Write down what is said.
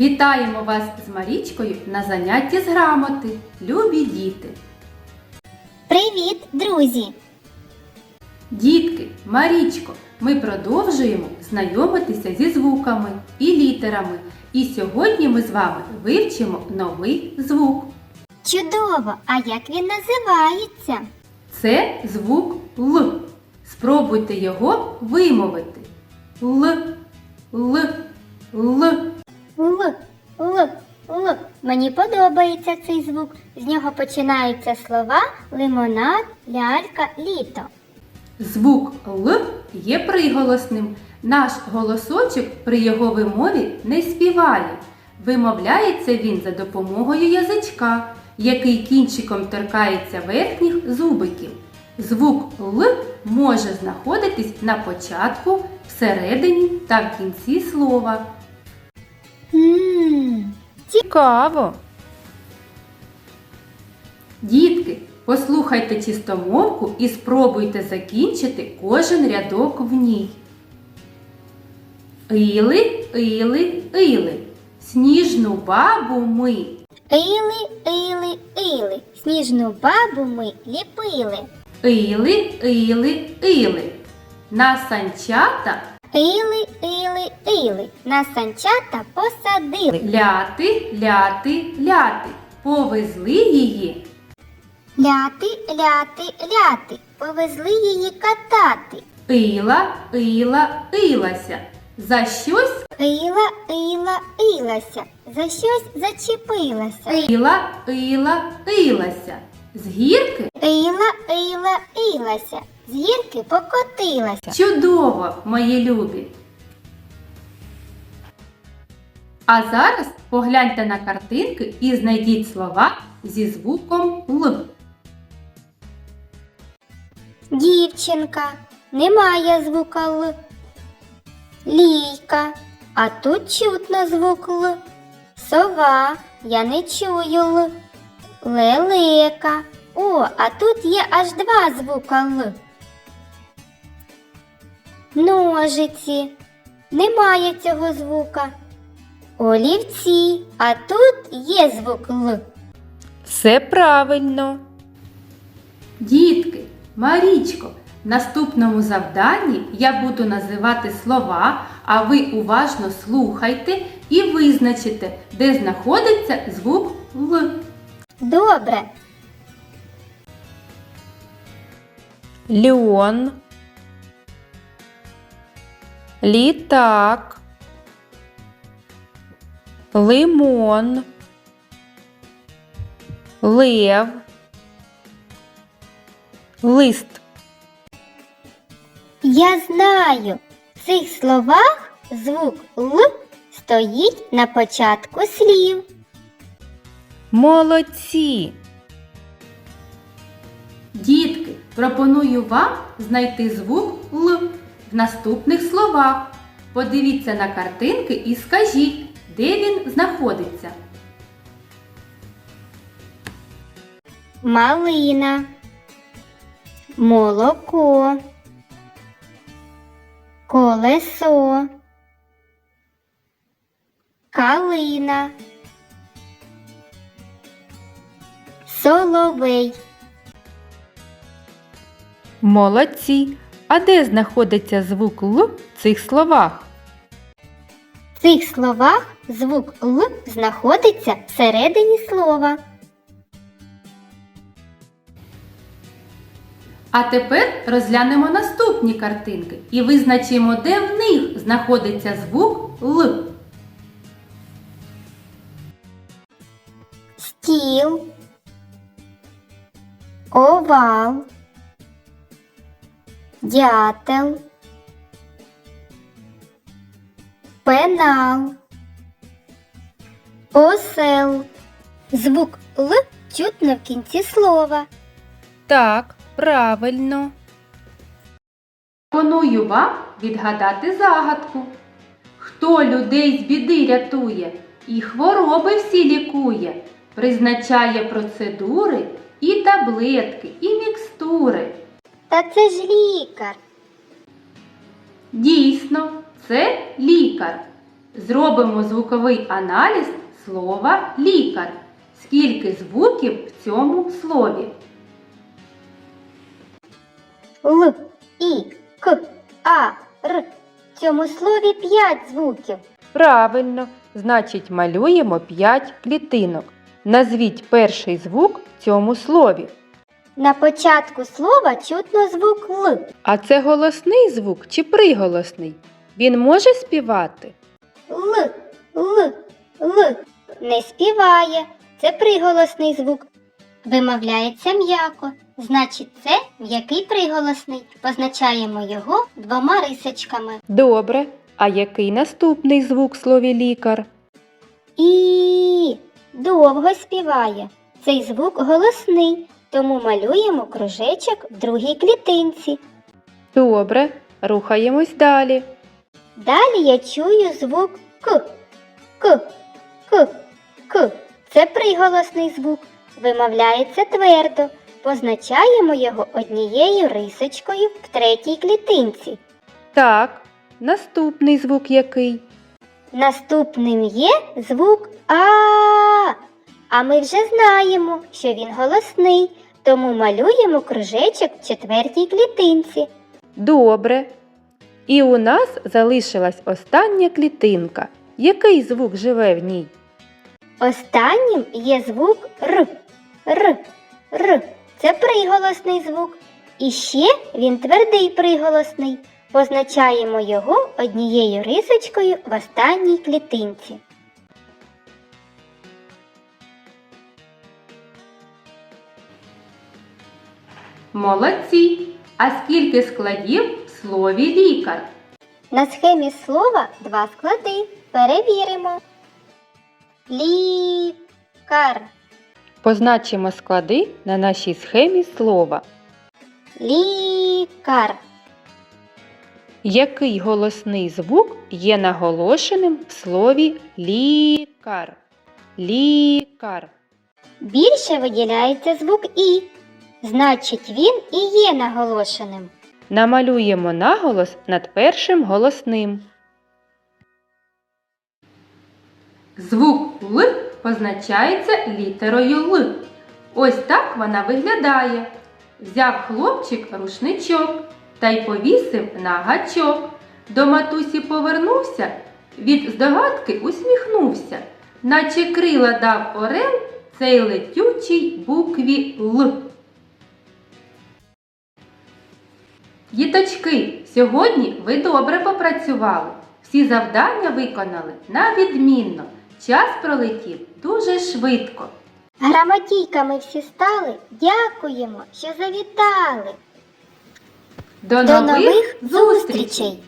Вітаємо вас з Марічкою на занятті з грамоти, любі діти. Привіт, друзі! Дітки, Марічко, ми продовжуємо знайомитися зі звуками і літерами. І сьогодні ми з вами вивчимо новий звук. Чудово! А як він називається? Це звук Л. Спробуйте його вимовити. Л, Л, Л. Л, Л, Л. Мені подобається цей звук. З нього починаються слова лимонад, лялька, літо. Звук Л є приголосним. Наш голосочок при його вимові не співає. Вимовляється він за допомогою язичка, який кінчиком торкається верхніх зубиків. Звук Л може знаходитись на початку, всередині та в кінці слова. Ммм, Цікаво. Дітки, послухайте чистомовку і спробуйте закінчити кожен рядок в ній. Іли, іли, іли. Сніжну бабу ми. Или, или, или. Сніжну бабу ми ліпили. Іли, іли, іли. На санчата Или, или. На санчата посадили. ляти, ляти, ляти. Повезли її. Ляти, ляти, ляти. Повезли її катати. Іла, іла, ілася. За щось Ила, ила, илася. За щось зачепилася. Іла, іла, ілася. З гірки Ила, ила, илася. З гірки покотилася. чудово, мої любі. А зараз погляньте на картинки і знайдіть слова зі звуком Л. Дівчинка. Немає звука Л. Лійка. А тут чутно звук Л. Сова. Я не чую Л. Лелека. О, а тут є аж два звука Л. Ножиці. Немає цього звука. Олівці. А тут є звук Л. Все правильно. Дітки, Марічко, в наступному завданні я буду називати слова, а ви уважно слухайте і визначите, де знаходиться звук Л. Добре. Льон, літак, лимон, лев, лист. Я знаю, в цих словах звук Л стоїть на початку слів. Молодці! Дітки, пропоную вам знайти звук Л в наступних словах. Подивіться на картинки і скажіть, де він знаходиться. Малина, молоко, колесо, калина, соловей. Молодці! А де знаходиться звук Л в цих словах? В цих словах звук Л знаходиться всередині слова. А тепер розглянемо наступні картинки і визначимо, де в них знаходиться звук Л. стіл, овал, дятел, пенал, осел. Звук Л чутно в кінці слова. Так, правильно. Пропоную вам відгадати загадку. Хто людей з біди рятує і хвороби всі лікує, призначає процедури і таблетки, і мікстури. Та це ж лікар. Дійсно, це лікар. Зробимо звуковий аналіз слова лікар. Скільки звуків в цьому слові? Л, І, К, А, Р. В цьому слові п'ять звуків. Правильно, значить малюємо 5 клітинок. Назвіть перший звук в цьому слові. На початку слова чутно звук Л. А це голосний звук чи приголосний? Він може співати? Л, Л, Л. Не співає. Це приголосний звук. Вимовляється м'яко. Значить, це м'який приголосний. Позначаємо його двома рисочками. Добре. А який наступний звук в слові лікар? І довго співає. Цей звук голосний, тому малюємо кружечок в другій клітинці. Добре, рухаємось далі. Далі я чую звук К. К. К. К. Це приголосний звук. Вимовляється твердо. Позначаємо його однією рисочкою в третій клітинці. Так, наступний звук який? Наступним є звук А. А ми вже знаємо, що він голосний, тому малюємо кружечок в четвертій клітинці. Добре. І у нас залишилась остання клітинка. Який звук живе в ній? Останнім є звук Р. Р. Р. Це приголосний звук. І ще він твердий приголосний. Позначаємо його однією рисочкою в останній клітинці. Молодці! А скільки складів в слові лікар? На схемі слова два склади. Перевіримо. Лікар. Позначимо склади на нашій схемі слова. Лікар. Який голосний звук є наголошеним в слові лікар? Лікар. Більше виділяється звук І. Значить, він і є наголошеним. Намалюємо наголос над першим голосним. Звук Л позначається літерою Л. Ось так вона виглядає. Взяв хлопчик рушничок та й повісив на гачок. До матусі повернувся, від здогадки усміхнувся, наче крила дав орел цей летючий букві Л. Діточки, сьогодні ви добре попрацювали. Всі завдання виконали на відмінно. Час пролетів дуже швидко. Грамотійками всі стали. Дякуємо, що завітали. До, До нових зустрічей!